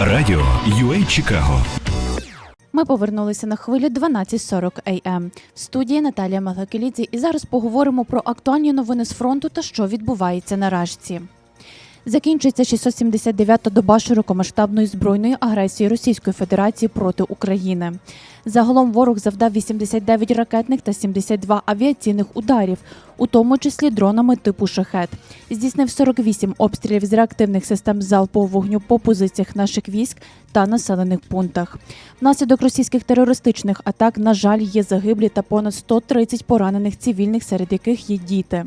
Радіо UA Чикаго Ми повернулися на хвилю 12.40 AM. В студії Наталія Малакелідзі. і зараз поговоримо про актуальні новини з фронту та що відбувається на Рашці. Закінчується 679-та доба широкомасштабної збройної агресії Російської Федерації проти України. Загалом ворог завдав 89 ракетних та 72 авіаційних ударів, у тому числі дронами типу шахет. Здійснив 48 обстрілів з реактивних систем залпового вогню по позиціях наших військ та населених пунктах. Внаслідок російських терористичних атак, на жаль, є загиблі та понад 130 поранених цивільних, серед яких є діти.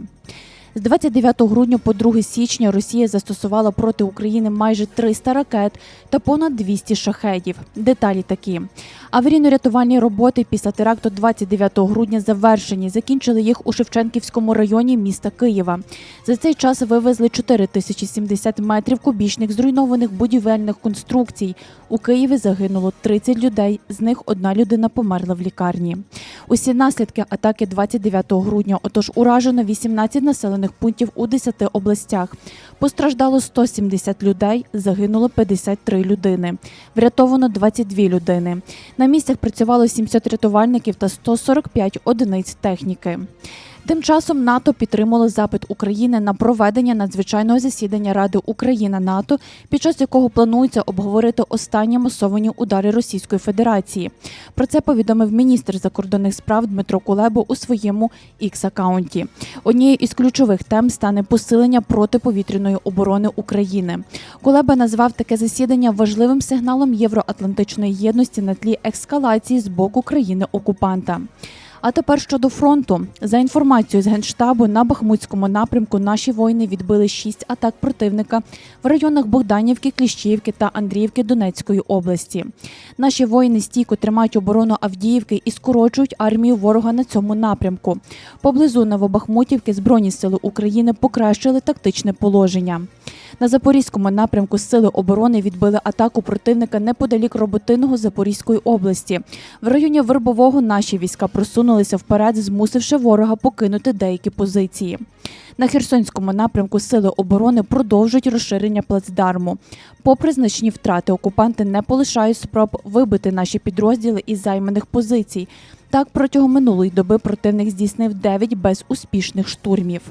З 29 грудня по 2 січня Росія застосувала проти України майже 300 ракет та понад 200 шахедів. Деталі такі: аварійно-рятувальні роботи після теракту 29 грудня завершені. Закінчили їх у Шевченківському районі міста Києва. За цей час вивезли 4070 метрів кубічних зруйнованих будівельних конструкцій. У Києві загинуло 30 людей. З них одна людина померла в лікарні. Усі наслідки атаки 29 грудня. Отож, уражено 18 населених пунктів у 10 областях. Постраждало 170 людей, загинуло 53 людини. Врятовано 22 людини. На місцях працювало 70 рятувальників та 145 одиниць техніки. Тим часом НАТО підтримало запит України на проведення надзвичайного засідання Ради Україна НАТО, під час якого планується обговорити останні масовані удари Російської Федерації. Про це повідомив міністр закордонних справ Дмитро Кулебо у своєму x акаунті Однією із ключових тем стане посилення протиповітряної оборони України. Кулеба назвав таке засідання важливим сигналом євроатлантичної єдності на тлі ескалації з боку країни окупанта. А тепер щодо фронту, за інформацією з генштабу на Бахмутському напрямку наші воїни відбили шість атак противника в районах Богданівки, Кліщіївки та Андріївки Донецької області. Наші воїни стійко тримають оборону Авдіївки і скорочують армію ворога на цьому напрямку. Поблизу Новобахмутівки Збройні сили України покращили тактичне положення. На запорізькому напрямку сили оборони відбили атаку противника неподалік Роботиного Запорізької області. В районі Вербового наші війська просунулися вперед, змусивши ворога покинути деякі позиції. На Херсонському напрямку сили оборони продовжують розширення плацдарму. Попри значні втрати, окупанти не полишають спроб вибити наші підрозділи із займаних позицій. Так, протягом минулої доби противник здійснив 9 безуспішних штурмів.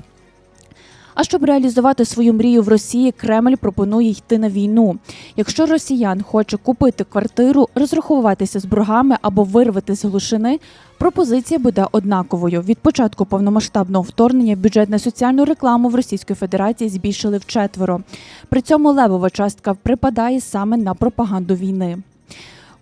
А щоб реалізувати свою мрію в Росії, Кремль пропонує йти на війну. Якщо росіян хоче купити квартиру, розраховуватися з боргами або вирвати з глушини, пропозиція буде однаковою. Від початку повномасштабного вторгнення бюджет на соціальну рекламу в Російській Федерації збільшили вчетверо. При цьому левова частка припадає саме на пропаганду війни.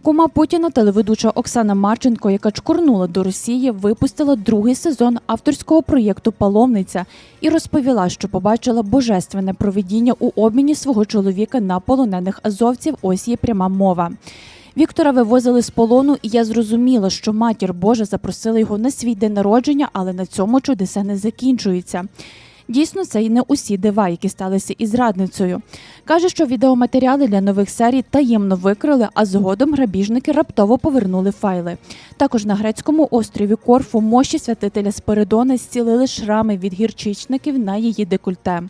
Кума Путіна, телеведуча Оксана Марченко, яка чкурнула до Росії, випустила другий сезон авторського проєкту Паломниця і розповіла, що побачила божественне проведіння у обміні свого чоловіка на полонених азовців. Ось є пряма мова. Віктора вивозили з полону, і я зрозуміла, що матір Божа запросила його на свій день народження, але на цьому чудеса не закінчуються. Дійсно, це і не усі дива, які сталися із радницею. Каже, що відеоматеріали для нових серій таємно викрили, а згодом грабіжники раптово повернули файли. Також на грецькому острові Корфу мощі святителя Спиридона зцілили шрами від гірчичників на її декольте.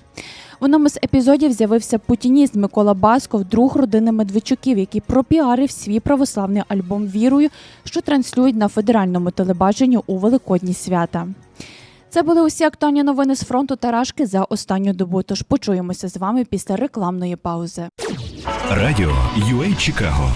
В одному з епізодів з'явився путініст Микола Басков, друг родини Медведчуків, який пропіарив свій православний альбом Вірою, що транслюють на федеральному телебаченні у великодні свята. Це були усі актуальні новини з фронту та рашки за останню добу. Тож почуємося з вами після рекламної паузи. Радіо UA Чикаго